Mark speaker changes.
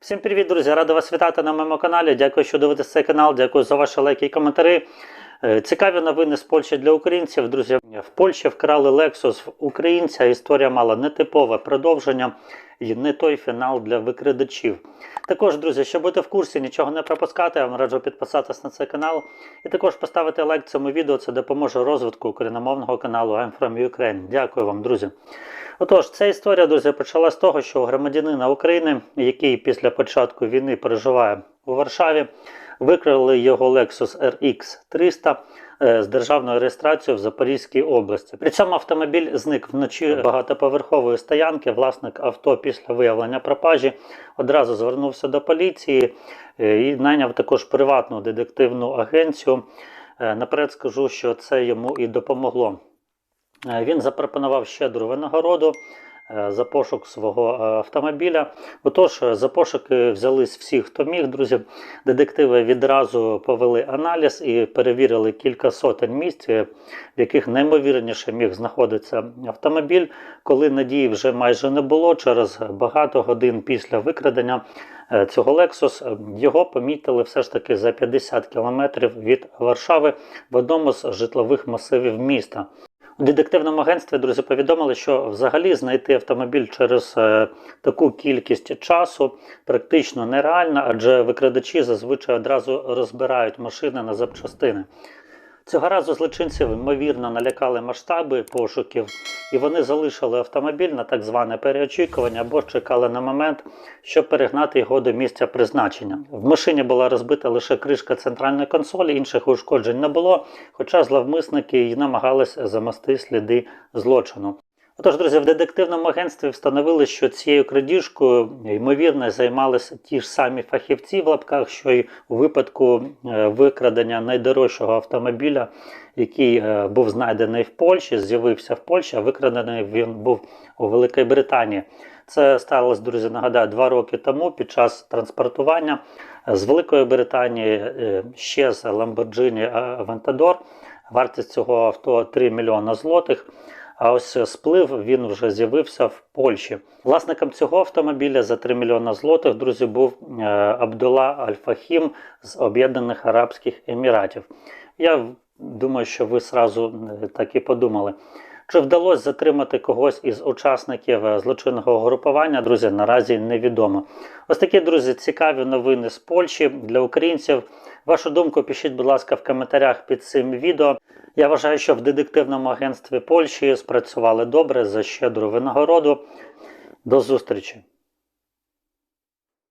Speaker 1: Всім привіт, друзі! Радий вас вітати на моєму каналі. Дякую, що дивитесь цей канал. Дякую за ваші лайки і коментарі. Е, Цікаві новини з Польщі для українців. Друзі, в Польщі вкрали Lexus українця. Історія мала нетипове продовження і не той фінал для викрадачів. Також, друзі, щоб бути в курсі, нічого не пропускати, я вам раджу підписатись на цей канал і також поставити лайк цьому відео. Це допоможе розвитку україномовного каналу I'm from Ukraine. Дякую вам, друзі. Отож, ця історія, друзі, почала з того, що громадянина України, який після початку війни переживає у Варшаві, викрали його Lexus RX 300 е, з державною реєстрацією в Запорізькій області. При цьому автомобіль зник вночі багатоповерхової стоянки. Власник авто після виявлення пропажі одразу звернувся до поліції е, і найняв також приватну детективну агенцію. Е, Наперед скажу, що це йому і допомогло. Він запропонував щедру винагороду за пошук свого е, автомобіля. Отож, е, за пошуки взялись всі, хто міг, друзі. Детективи відразу повели аналіз і перевірили кілька сотень місць, е, в яких наймовірніше міг знаходитися автомобіль. Коли надії вже майже не було, через багато годин після викрадення е, цього Lexus, е, його помітили все ж таки за 50 кілометрів від Варшави в одному з житлових масивів міста. У детективному агентстві друзі повідомили, що взагалі знайти автомобіль через е, таку кількість часу практично нереально, адже викрадачі зазвичай одразу розбирають машини на запчастини. Цього разу злочинців ймовірно налякали масштаби пошуків, і вони залишили автомобіль на так зване переочікування або чекали на момент, щоб перегнати його до місця призначення. В машині була розбита лише кришка центральної консолі, інших ушкоджень не було, хоча зловмисники й намагались замести сліди злочину. Отож, друзі, в детективному агентстві встановили, що цією крадіжкою ймовірно займалися ті ж самі фахівці в лапках, що й у випадку е, викрадення найдорожчого автомобіля, який е, був знайдений в Польщі, з'явився в Польщі, а викрадений він був у Великій Британії. Це сталося, друзі, нагадаю, два роки тому під час транспортування з Великої Британії е, ще з Lamborghini Aventador. Вартість цього авто 3 мільйона злотих. А ось сплив він вже з'явився в Польщі. Власником цього автомобіля за 3 мільйона злотих, друзі, був е, Абдулла Аль-Фахім з Об'єднаних Арабських Еміратів. Я думаю, що ви сразу е, так і подумали. Чи вдалося затримати когось із учасників е, злочинного групування, друзі, наразі невідомо. Ось такі, друзі, цікаві новини з Польщі для українців. Вашу думку пишіть, будь ласка, в коментарях під цим відео. Я вважаю, що в детективному агентстві Польщі спрацювали добре за щедру винагороду. До зустрічі!